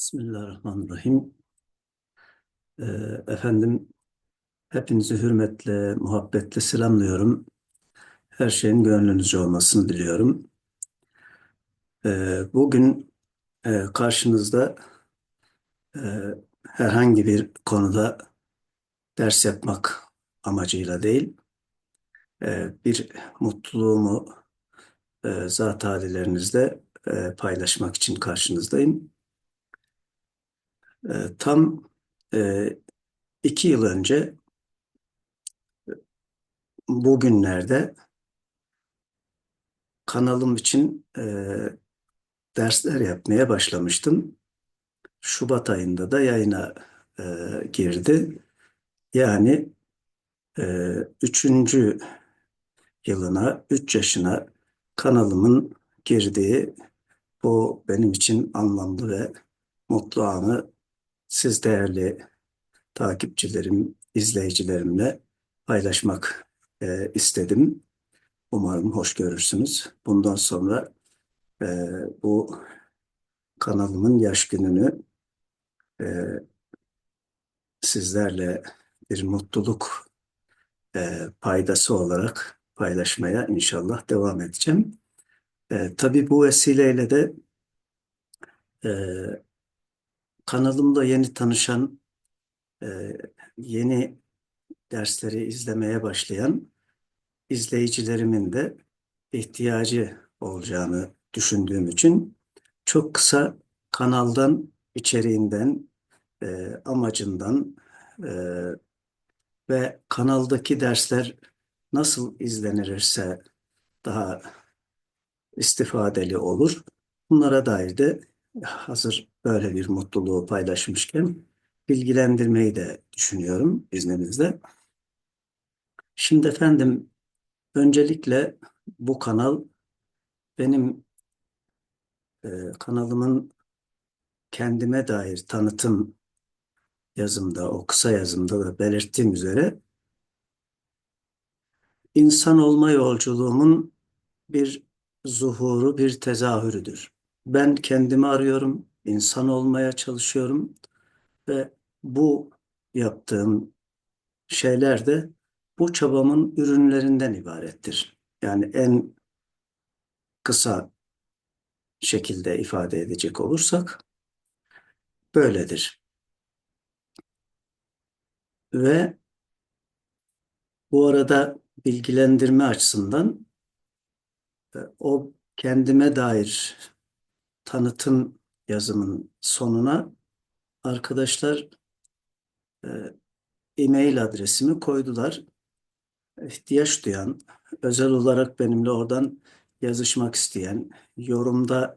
Bismillahirrahmanirrahim. Ee, efendim, hepinizi hürmetle, muhabbetle selamlıyorum. Her şeyin gönlünüzce olmasını diliyorum. Ee, bugün e, karşınızda e, herhangi bir konuda ders yapmak amacıyla değil, e, bir mutluluğumu e, zat halilerinizle e, paylaşmak için karşınızdayım. E, tam e, iki yıl önce bugünlerde kanalım için e, dersler yapmaya başlamıştım. Şubat ayında da yayına e, girdi. Yani e, üçüncü yılına, üç yaşına kanalımın girdiği bu benim için anlamlı ve mutlu anı siz değerli takipçilerim, izleyicilerimle paylaşmak e, istedim. Umarım hoş görürsünüz. Bundan sonra e, bu kanalımın yaş gününü e, sizlerle bir mutluluk e, paydası olarak paylaşmaya inşallah devam edeceğim. E, tabii bu vesileyle de e, kanalımda yeni tanışan, e, yeni dersleri izlemeye başlayan izleyicilerimin de ihtiyacı olacağını düşündüğüm için çok kısa kanaldan, içeriğinden, e, amacından e, ve kanaldaki dersler nasıl izlenirse daha istifadeli olur. Bunlara dair de hazır böyle bir mutluluğu paylaşmışken bilgilendirmeyi de düşünüyorum izninizle. Şimdi efendim öncelikle bu kanal benim e, kanalımın kendime dair tanıtım yazımda, o kısa yazımda da belirttiğim üzere insan olma yolculuğumun bir zuhuru, bir tezahürüdür. Ben kendimi arıyorum, insan olmaya çalışıyorum ve bu yaptığım şeyler de bu çabamın ürünlerinden ibarettir. Yani en kısa şekilde ifade edecek olursak böyledir. Ve bu arada bilgilendirme açısından o kendime dair tanıtım yazımın sonuna arkadaşlar e, e-mail adresimi koydular. İhtiyaç duyan, özel olarak benimle oradan yazışmak isteyen, yorumda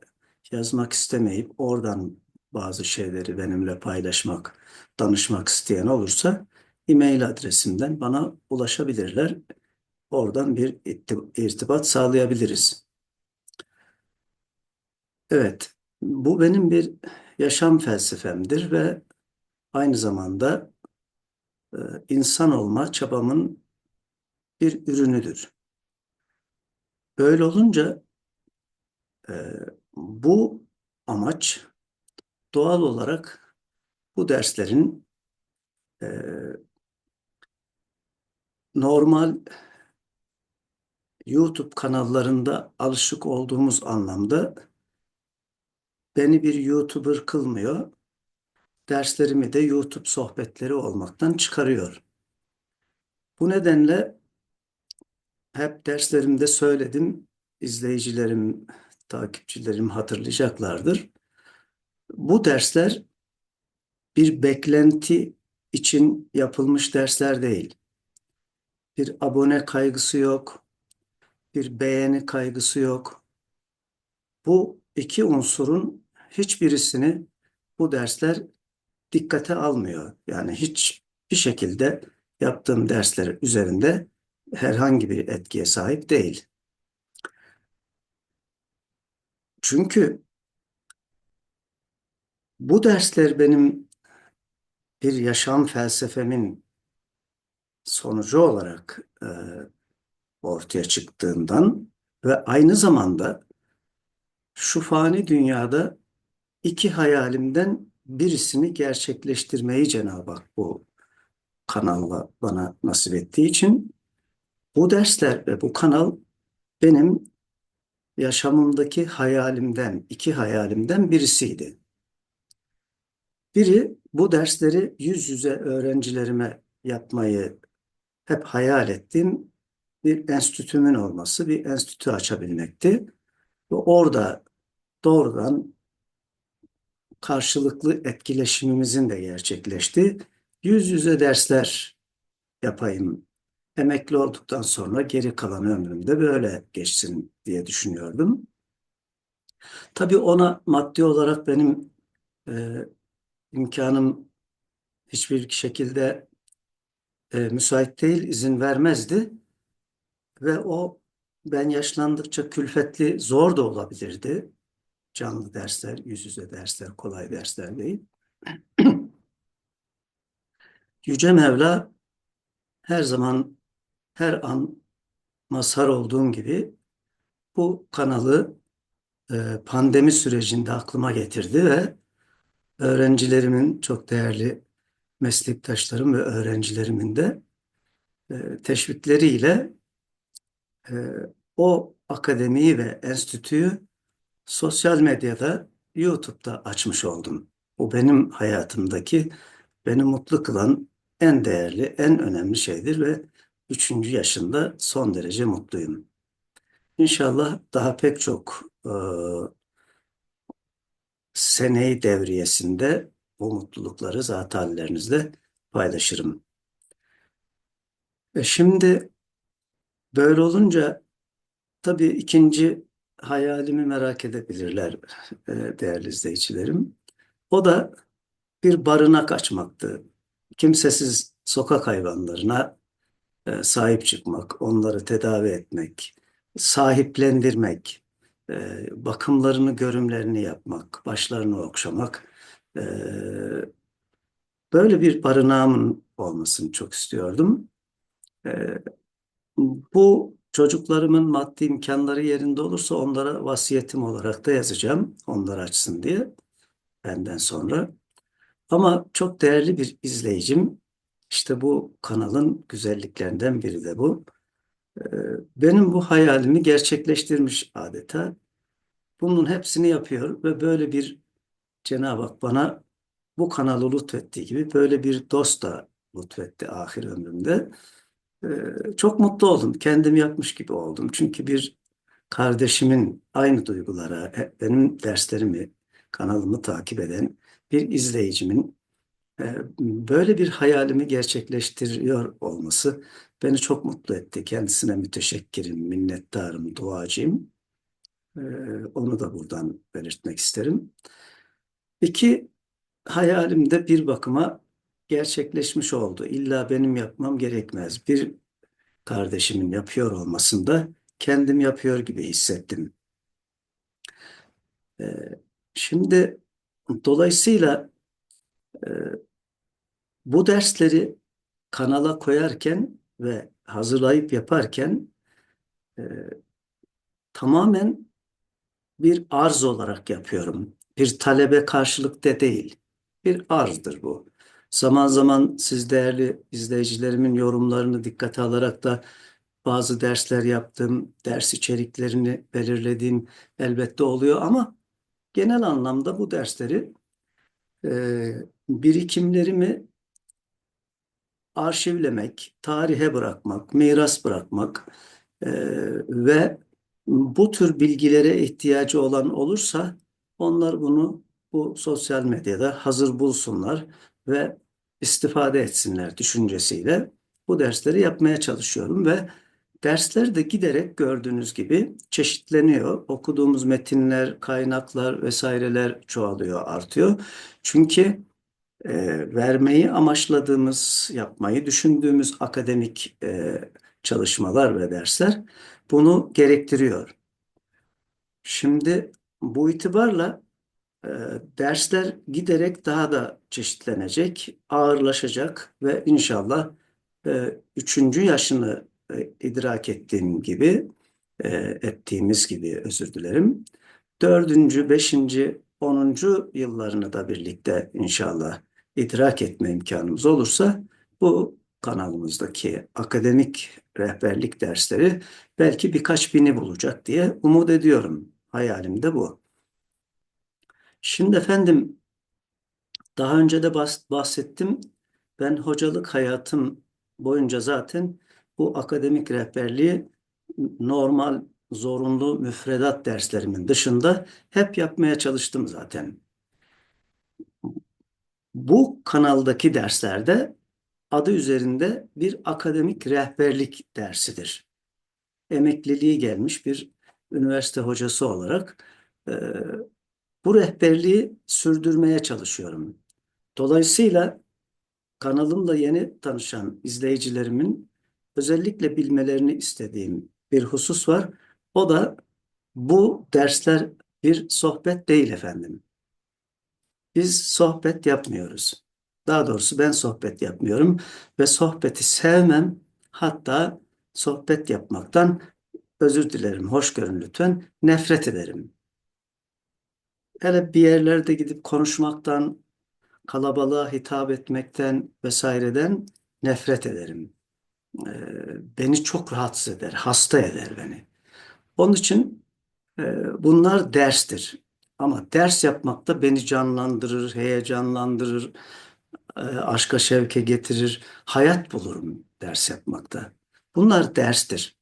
yazmak istemeyip oradan bazı şeyleri benimle paylaşmak, danışmak isteyen olursa e-mail adresimden bana ulaşabilirler. Oradan bir irtibat sağlayabiliriz. Evet, bu benim bir yaşam felsefemdir ve aynı zamanda e, insan olma çabamın bir ürünüdür. Böyle olunca e, bu amaç doğal olarak bu derslerin e, normal YouTube kanallarında alışık olduğumuz anlamda beni bir YouTuber kılmıyor. Derslerimi de YouTube sohbetleri olmaktan çıkarıyor. Bu nedenle hep derslerimde söyledim. İzleyicilerim, takipçilerim hatırlayacaklardır. Bu dersler bir beklenti için yapılmış dersler değil. Bir abone kaygısı yok, bir beğeni kaygısı yok. Bu iki unsurun hiçbirisini bu dersler dikkate almıyor. Yani hiç bir şekilde yaptığım dersler üzerinde herhangi bir etkiye sahip değil. Çünkü bu dersler benim bir yaşam felsefemin sonucu olarak e, ortaya çıktığından ve aynı zamanda şu fani dünyada iki hayalimden birisini gerçekleştirmeyi Cenab-ı Hak bu kanalla bana nasip ettiği için bu dersler ve bu kanal benim yaşamımdaki hayalimden, iki hayalimden birisiydi. Biri bu dersleri yüz yüze öğrencilerime yapmayı hep hayal ettiğim bir enstitümün olması, bir enstitü açabilmekti. Ve orada doğrudan karşılıklı etkileşimimizin de gerçekleşti. Yüz yüze dersler yapayım. Emekli olduktan sonra geri kalan ömrümde böyle geçsin diye düşünüyordum. Tabii ona maddi olarak benim e, imkanım hiçbir şekilde e, müsait değil, izin vermezdi. Ve o ben yaşlandıkça külfetli, zor da olabilirdi. Canlı dersler, yüz yüze dersler, kolay dersler değil. Yüce Mevla her zaman, her an mazhar olduğum gibi bu kanalı e, pandemi sürecinde aklıma getirdi ve öğrencilerimin, çok değerli meslektaşlarım ve öğrencilerimin de e, teşvikleriyle e, o akademiyi ve enstitüyü sosyal medyada, YouTube'da açmış oldum. Bu benim hayatımdaki beni mutlu kılan en değerli, en önemli şeydir ve üçüncü yaşında son derece mutluyum. İnşallah daha pek çok e, seneyi devriyesinde bu mutlulukları zat hallerinizle paylaşırım. E şimdi böyle olunca tabii ikinci hayalimi merak edebilirler e, değerli izleyicilerim. O da bir barınak açmaktı. Kimsesiz sokak hayvanlarına e, sahip çıkmak, onları tedavi etmek, sahiplendirmek, e, bakımlarını, görümlerini yapmak, başlarını okşamak. Böyle bir barınağımın olmasını çok istiyordum. Bu çocuklarımın maddi imkanları yerinde olursa onlara vasiyetim olarak da yazacağım. Onlar açsın diye benden sonra. Ama çok değerli bir izleyicim. İşte bu kanalın güzelliklerinden biri de bu. Ee, benim bu hayalimi gerçekleştirmiş adeta. Bunun hepsini yapıyor ve böyle bir Cenab-ı Hak bana bu kanalı lütfettiği gibi böyle bir dost da lütfetti ahir ömrümde. Ee, çok mutlu oldum. Kendim yapmış gibi oldum. Çünkü bir kardeşimin aynı duygulara, benim derslerimi, kanalımı takip eden bir izleyicimin e, böyle bir hayalimi gerçekleştiriyor olması beni çok mutlu etti. Kendisine müteşekkirim, minnettarım, duacıyım. Ee, onu da buradan belirtmek isterim. İki, hayalim de bir bakıma gerçekleşmiş oldu. İlla benim yapmam gerekmez. Bir kardeşimin yapıyor olmasında kendim yapıyor gibi hissettim. Ee, şimdi dolayısıyla e, bu dersleri kanala koyarken ve hazırlayıp yaparken e, tamamen bir arz olarak yapıyorum. Bir talebe karşılıkta değil. Bir arzdır bu. Zaman zaman siz değerli izleyicilerimin yorumlarını dikkate alarak da bazı dersler yaptım, ders içeriklerini belirlediğim elbette oluyor ama genel anlamda bu dersleri e, birikimlerimi arşivlemek, tarihe bırakmak, miras bırakmak e, ve bu tür bilgilere ihtiyacı olan olursa onlar bunu bu sosyal medyada hazır bulsunlar ve istifade etsinler düşüncesiyle bu dersleri yapmaya çalışıyorum ve dersler de giderek gördüğünüz gibi çeşitleniyor. Okuduğumuz metinler, kaynaklar vesaireler çoğalıyor, artıyor. Çünkü e, vermeyi amaçladığımız, yapmayı düşündüğümüz akademik e, çalışmalar ve dersler bunu gerektiriyor. Şimdi bu itibarla dersler giderek daha da çeşitlenecek, ağırlaşacak ve inşallah e, üçüncü yaşını e, idrak ettiğim gibi, e, ettiğimiz gibi özür dilerim. Dördüncü, beşinci, 10. yıllarını da birlikte inşallah idrak etme imkanımız olursa bu kanalımızdaki akademik rehberlik dersleri belki birkaç bini bulacak diye umut ediyorum. Hayalim de bu. Şimdi efendim daha önce de bahs- bahsettim. Ben hocalık hayatım boyunca zaten bu akademik rehberliği normal zorunlu müfredat derslerimin dışında hep yapmaya çalıştım zaten. Bu kanaldaki derslerde adı üzerinde bir akademik rehberlik dersidir. Emekliliği gelmiş bir üniversite hocası olarak e, bu rehberliği sürdürmeye çalışıyorum. Dolayısıyla kanalımla yeni tanışan izleyicilerimin özellikle bilmelerini istediğim bir husus var. O da bu dersler bir sohbet değil efendim. Biz sohbet yapmıyoruz. Daha doğrusu ben sohbet yapmıyorum ve sohbeti sevmem. Hatta sohbet yapmaktan özür dilerim, hoş görün lütfen, nefret ederim. Hele bir yerlerde gidip konuşmaktan, kalabalığa hitap etmekten vesaireden nefret ederim. Ee, beni çok rahatsız eder, hasta eder beni. Onun için e, bunlar derstir. Ama ders yapmak da beni canlandırır, heyecanlandırır, e, aşka şevke getirir, hayat bulurum ders yapmakta. Bunlar derstir.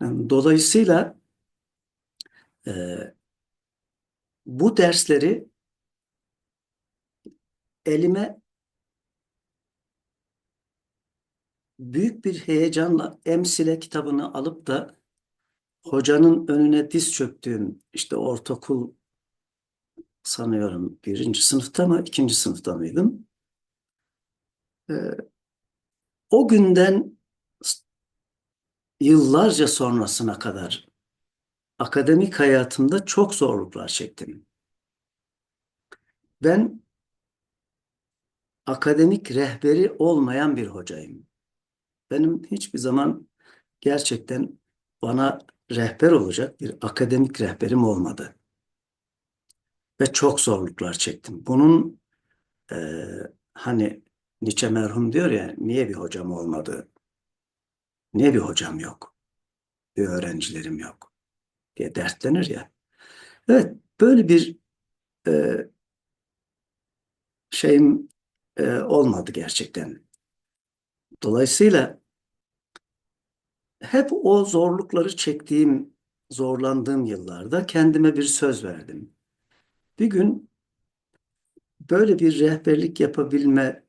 Yani dolayısıyla e, bu dersleri elime büyük bir heyecanla Emsile kitabını alıp da hocanın önüne diz çöktüğüm işte ortaokul sanıyorum birinci sınıfta mı ikinci sınıfta mıydım? Ee, o günden yıllarca sonrasına kadar akademik hayatımda çok zorluklar çektim. Ben akademik rehberi olmayan bir hocayım. Benim hiçbir zaman gerçekten bana rehber olacak bir akademik rehberim olmadı. Ve çok zorluklar çektim. Bunun e, hani Nietzsche merhum diyor ya niye bir hocam olmadı? Niye bir hocam yok? Bir öğrencilerim yok diye dertlenir ya. Evet böyle bir e, şeyim e, olmadı gerçekten. Dolayısıyla hep o zorlukları çektiğim, zorlandığım yıllarda kendime bir söz verdim. Bir gün böyle bir rehberlik yapabilme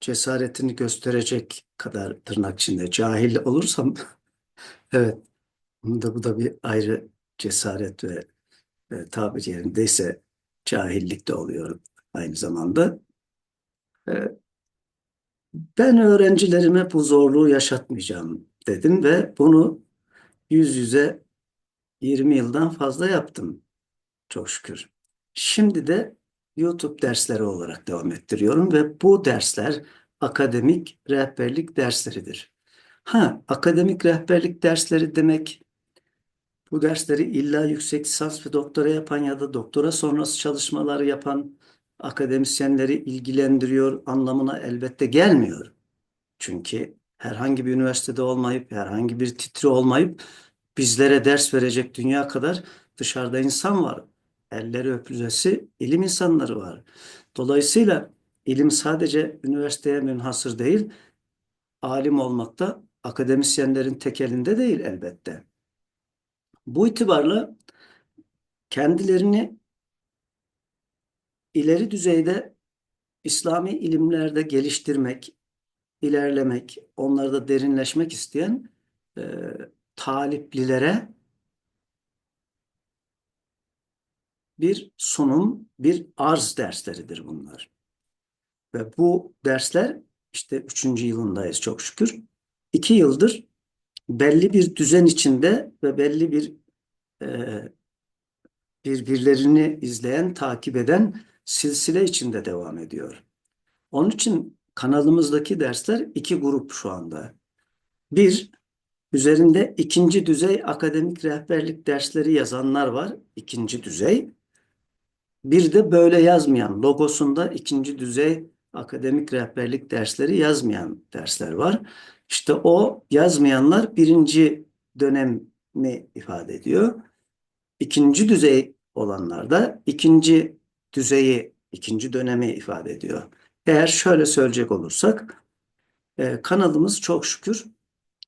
cesaretini gösterecek kadar tırnak içinde cahil olursam evet bu da, bu da bir ayrı cesaret ve e, tabiri yerindeyse cahillik de oluyor aynı zamanda. E, ben öğrencilerime bu zorluğu yaşatmayacağım dedim ve bunu yüz yüze 20 yıldan fazla yaptım. Çok şükür. Şimdi de YouTube dersleri olarak devam ettiriyorum ve bu dersler akademik rehberlik dersleridir. Ha, akademik rehberlik dersleri demek bu dersleri illa yüksek lisans ve doktora yapan ya da doktora sonrası çalışmaları yapan akademisyenleri ilgilendiriyor anlamına elbette gelmiyor. Çünkü herhangi bir üniversitede olmayıp, herhangi bir titri olmayıp bizlere ders verecek dünya kadar dışarıda insan var. Elleri öpülesi ilim insanları var. Dolayısıyla ilim sadece üniversiteye münhasır değil, alim olmak da akademisyenlerin tek elinde değil elbette. Bu itibarla kendilerini ileri düzeyde İslami ilimlerde geliştirmek, ilerlemek, onlarda derinleşmek isteyen e, taliplilere bir sunum, bir arz dersleridir bunlar. Ve bu dersler işte üçüncü yılındayız çok şükür. İki yıldır belli bir düzen içinde ve belli bir e, birbirlerini izleyen, takip eden silsile içinde devam ediyor. Onun için kanalımızdaki dersler iki grup şu anda. Bir, üzerinde ikinci düzey akademik rehberlik dersleri yazanlar var. İkinci düzey. Bir de böyle yazmayan, logosunda ikinci düzey akademik rehberlik dersleri yazmayan dersler var. İşte o yazmayanlar birinci dönemi ifade ediyor. İkinci düzey olanlar da ikinci düzeyi, ikinci dönemi ifade ediyor. Eğer şöyle söyleyecek olursak, e, kanalımız çok şükür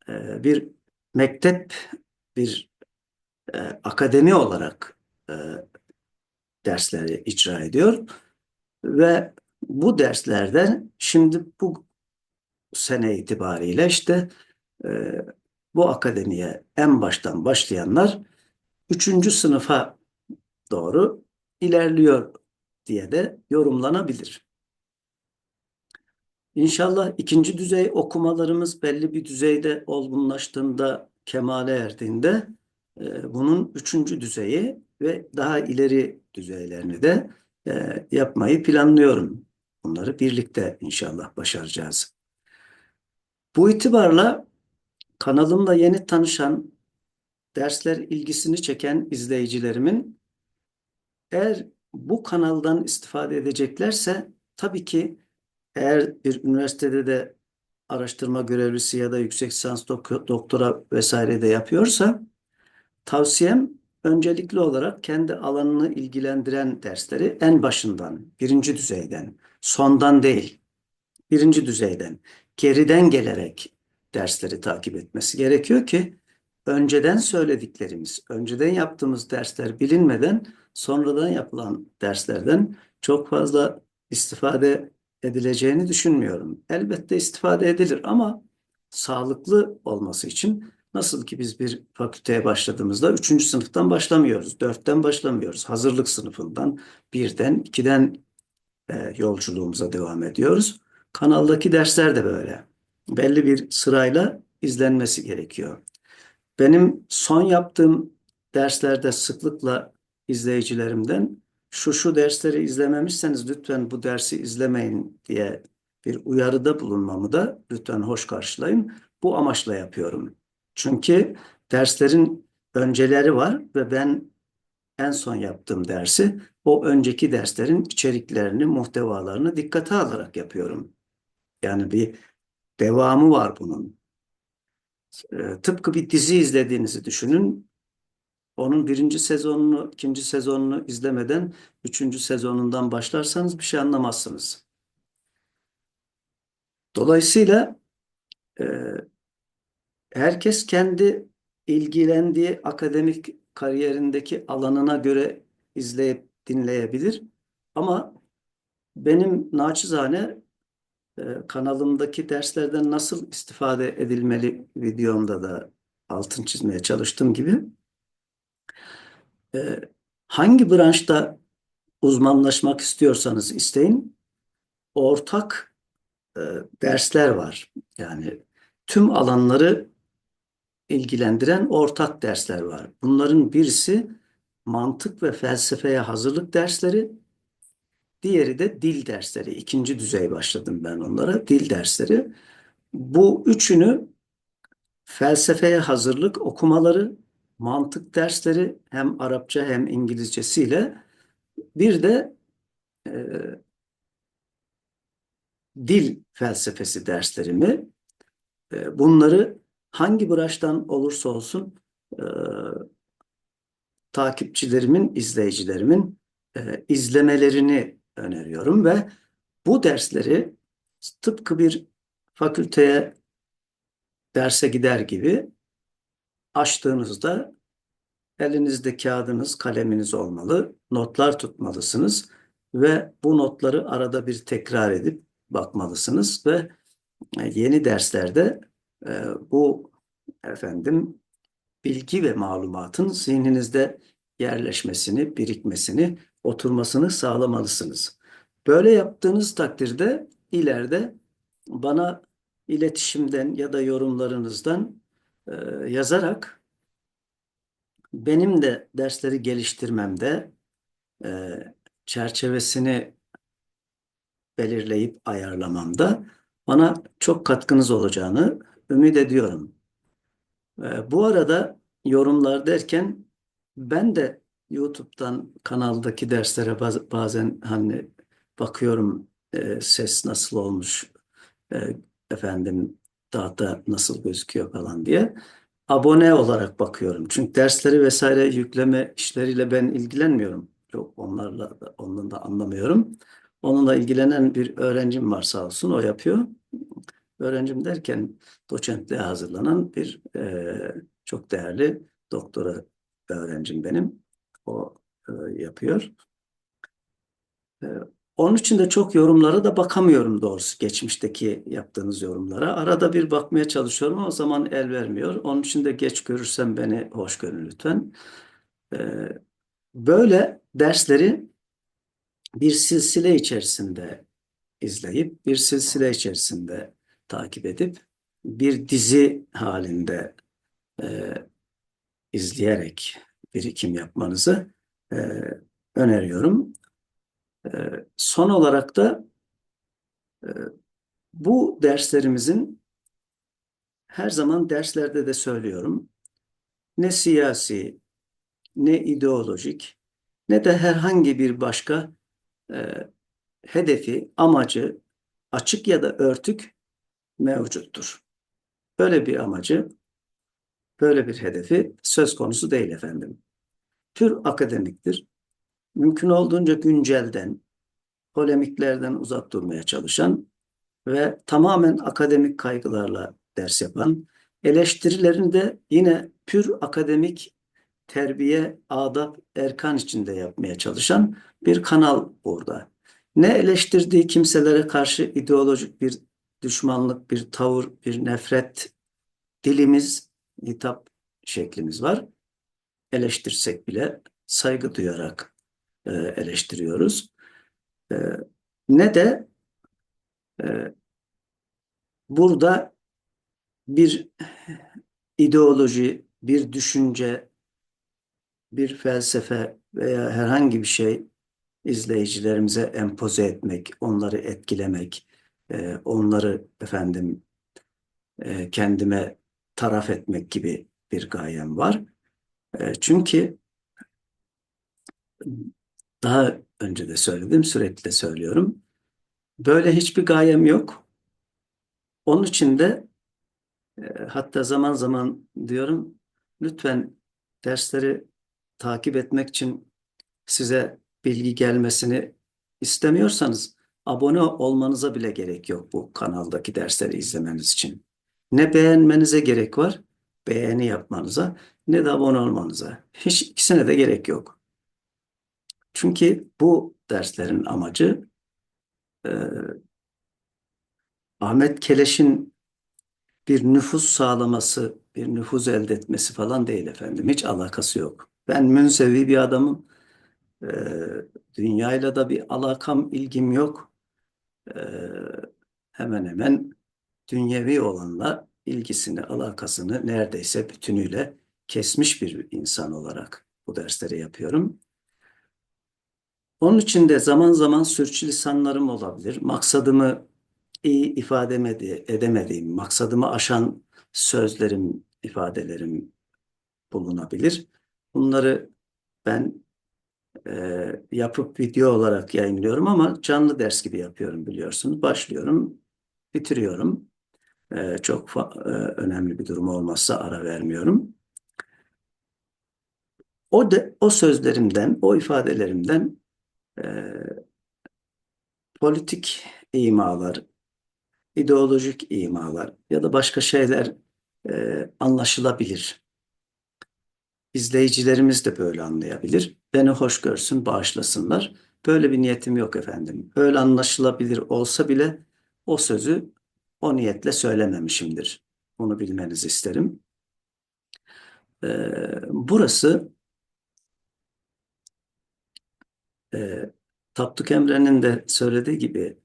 e, bir mektep, bir e, akademi olarak dersleri icra ediyor. Ve bu derslerden şimdi bu sene itibariyle işte e, bu akademiye en baştan başlayanlar üçüncü sınıfa doğru ilerliyor diye de yorumlanabilir. İnşallah ikinci düzey okumalarımız belli bir düzeyde olgunlaştığında, kemale erdiğinde e, bunun üçüncü düzeyi ve daha ileri düzeylerini de e, yapmayı planlıyorum. Bunları birlikte inşallah başaracağız. Bu itibarla kanalımla yeni tanışan, dersler ilgisini çeken izleyicilerimin eğer bu kanaldan istifade edeceklerse tabii ki eğer bir üniversitede de araştırma görevlisi ya da yüksek lisans doktora vesaire de yapıyorsa tavsiyem öncelikli olarak kendi alanını ilgilendiren dersleri en başından, birinci düzeyden, sondan değil, birinci düzeyden, geriden gelerek dersleri takip etmesi gerekiyor ki önceden söylediklerimiz, önceden yaptığımız dersler bilinmeden sonradan yapılan derslerden çok fazla istifade edileceğini düşünmüyorum. Elbette istifade edilir ama sağlıklı olması için nasıl ki biz bir fakülteye başladığımızda üçüncü sınıftan başlamıyoruz, dörtten başlamıyoruz. Hazırlık sınıfından, birden, ikiden e, yolculuğumuza devam ediyoruz. Kanaldaki dersler de böyle. Belli bir sırayla izlenmesi gerekiyor. Benim son yaptığım derslerde sıklıkla izleyicilerimden şu şu dersleri izlememişseniz lütfen bu dersi izlemeyin diye bir uyarıda bulunmamı da lütfen hoş karşılayın. Bu amaçla yapıyorum. Çünkü derslerin önceleri var ve ben en son yaptığım dersi o önceki derslerin içeriklerini, muhtevalarını dikkate alarak yapıyorum. Yani bir devamı var bunun. Ee, tıpkı bir dizi izlediğinizi düşünün. Onun birinci sezonunu, ikinci sezonunu izlemeden üçüncü sezonundan başlarsanız bir şey anlamazsınız. Dolayısıyla e, herkes kendi ilgilendiği akademik kariyerindeki alanına göre izleyip dinleyebilir. Ama benim naçizane e, kanalımdaki derslerden nasıl istifade edilmeli videomda da altın çizmeye çalıştığım gibi e, hangi branşta uzmanlaşmak istiyorsanız isteyin ortak e, dersler var. Yani tüm alanları ilgilendiren ortak dersler var. Bunların birisi mantık ve felsefeye hazırlık dersleri, diğeri de dil dersleri. İkinci düzey başladım ben onlara, dil dersleri. Bu üçünü felsefeye hazırlık okumaları, mantık dersleri hem Arapça hem İngilizcesiyle bir de e, dil felsefesi derslerimi e, bunları hangi branştan olursa olsun e, takipçilerimin, izleyicilerimin e, izlemelerini öneriyorum ve bu dersleri tıpkı bir fakülteye derse gider gibi açtığınızda elinizde kağıdınız, kaleminiz olmalı, notlar tutmalısınız ve bu notları arada bir tekrar edip bakmalısınız ve yeni derslerde e, bu efendim bilgi ve malumatın zihninizde yerleşmesini, birikmesini, oturmasını sağlamalısınız. Böyle yaptığınız takdirde ileride bana iletişimden ya da yorumlarınızdan e, yazarak benim de dersleri geliştirmemde e, çerçevesini belirleyip ayarlamamda bana çok katkınız olacağını ümit ediyorum. E, bu arada yorumlar derken ben de YouTube'dan kanaldaki derslere baz- bazen hani bakıyorum e, ses nasıl olmuş, e, efendim data nasıl gözüküyor falan diye. Abone olarak bakıyorum. Çünkü dersleri vesaire yükleme işleriyle ben ilgilenmiyorum. Çok onlarla da, ondan da anlamıyorum. Onunla ilgilenen bir öğrencim var sağ olsun o yapıyor. Öğrencim derken doçentliğe hazırlanan bir e, çok değerli doktora öğrencim benim. O e, yapıyor. E, onun için de çok yorumlara da bakamıyorum doğrusu geçmişteki yaptığınız yorumlara. Arada bir bakmaya çalışıyorum ama o zaman el vermiyor. Onun için de geç görürsem beni hoş görün lütfen. E, böyle dersleri bir silsile içerisinde izleyip, bir silsile içerisinde takip edip, bir dizi halinde e, izleyerek birikim yapmanızı e, öneriyorum. E, son olarak da e, bu derslerimizin her zaman derslerde de söylüyorum. Ne siyasi, ne ideolojik, ne de herhangi bir başka e, hedefi, amacı açık ya da örtük mevcuttur. Böyle bir amacı, böyle bir hedefi söz konusu değil efendim. Tür akademiktir. Mümkün olduğunca güncelden, polemiklerden uzak durmaya çalışan ve tamamen akademik kaygılarla ders yapan, eleştirilerini de yine pür akademik terbiye, adab, erkan içinde yapmaya çalışan bir kanal burada. Ne eleştirdiği kimselere karşı ideolojik bir düşmanlık, bir tavır, bir nefret dilimiz, hitap şeklimiz var. Eleştirsek bile saygı duyarak e, eleştiriyoruz. E, ne de e, burada bir ideoloji, bir düşünce, bir felsefe veya herhangi bir şey izleyicilerimize empoze etmek, onları etkilemek, e, onları efendim e, kendime taraf etmek gibi bir gayem var. E, çünkü daha önce de söyledim, sürekli de söylüyorum. Böyle hiçbir gayem yok. Onun için de hatta zaman zaman diyorum lütfen dersleri takip etmek için size bilgi gelmesini istemiyorsanız abone olmanıza bile gerek yok bu kanaldaki dersleri izlemeniz için. Ne beğenmenize gerek var, beğeni yapmanıza, ne de abone olmanıza. Hiç ikisine de gerek yok. Çünkü bu derslerin amacı e, Ahmet Keleş'in bir nüfus sağlaması, bir nüfuz elde etmesi falan değil efendim. Hiç alakası yok. Ben münzevi bir adamım. E, dünyayla da bir alakam, ilgim yok. E, hemen hemen dünyevi olanla ilgisini, alakasını neredeyse bütünüyle kesmiş bir insan olarak bu dersleri yapıyorum. Onun için de zaman zaman sürçülisanlarım olabilir. Maksadımı iyi ifade edemediğim, maksadımı aşan sözlerim, ifadelerim bulunabilir. Bunları ben e, yapıp video olarak yayınlıyorum ama canlı ders gibi yapıyorum biliyorsunuz. Başlıyorum, bitiriyorum. E, çok e, önemli bir durum olmazsa ara vermiyorum. O de, o sözlerimden, o ifadelerimden e, politik imalar, ideolojik imalar ya da başka şeyler e, anlaşılabilir. İzleyicilerimiz de böyle anlayabilir. Beni hoş görsün, bağışlasınlar. Böyle bir niyetim yok efendim. Öyle anlaşılabilir olsa bile o sözü o niyetle söylememişimdir. Bunu bilmenizi isterim. Ee, burası e, Tapduk Emre'nin de söylediği gibi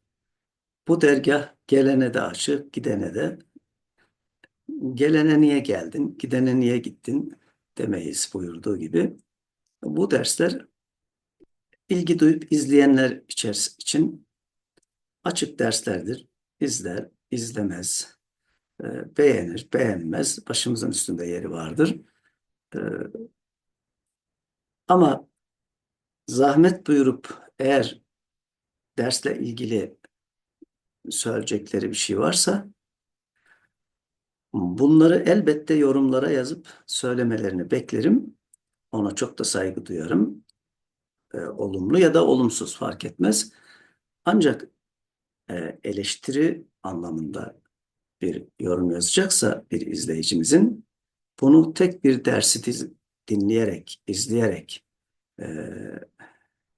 bu dergah gelene de açık, gidene de. Gelene niye geldin, gidene niye gittin demeyiz buyurduğu gibi. Bu dersler ilgi duyup izleyenler için açık derslerdir. İzler, izlemez, e, beğenir, beğenmez. Başımızın üstünde yeri vardır. E, ama zahmet buyurup eğer dersle ilgili söyleyecekleri bir şey varsa bunları elbette yorumlara yazıp söylemelerini beklerim. Ona çok da saygı duyarım. Ee, olumlu ya da olumsuz fark etmez. Ancak eleştiri anlamında bir yorum yazacaksa bir izleyicimizin bunu tek bir dersi dinleyerek, izleyerek e,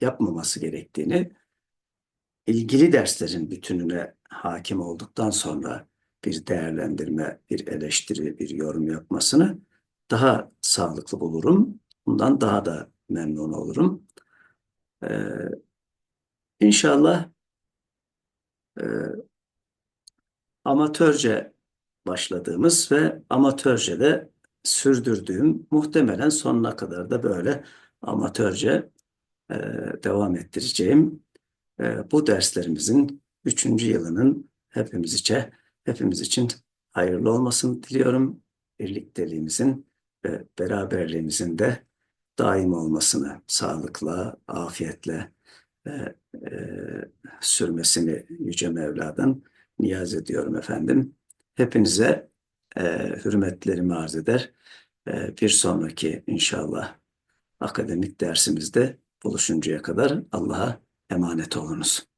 yapmaması gerektiğini ilgili derslerin bütününe hakim olduktan sonra bir değerlendirme, bir eleştiri, bir yorum yapmasını daha sağlıklı bulurum. Bundan daha da memnun olurum. Ee, inşallah e, amatörce başladığımız ve amatörce de sürdürdüğüm muhtemelen sonuna kadar da böyle amatörce e, devam ettireceğim e, bu derslerimizin üçüncü yılının hepimiz için, hepimiz için hayırlı olmasını diliyorum. Birlikteliğimizin ve beraberliğimizin de daim olmasını sağlıkla, afiyetle e, sürmesini Yüce Mevla'dan niyaz ediyorum efendim. Hepinize e, hürmetlerimi arz eder. E, bir sonraki inşallah akademik dersimizde buluşuncaya kadar Allah'a emanet olunuz.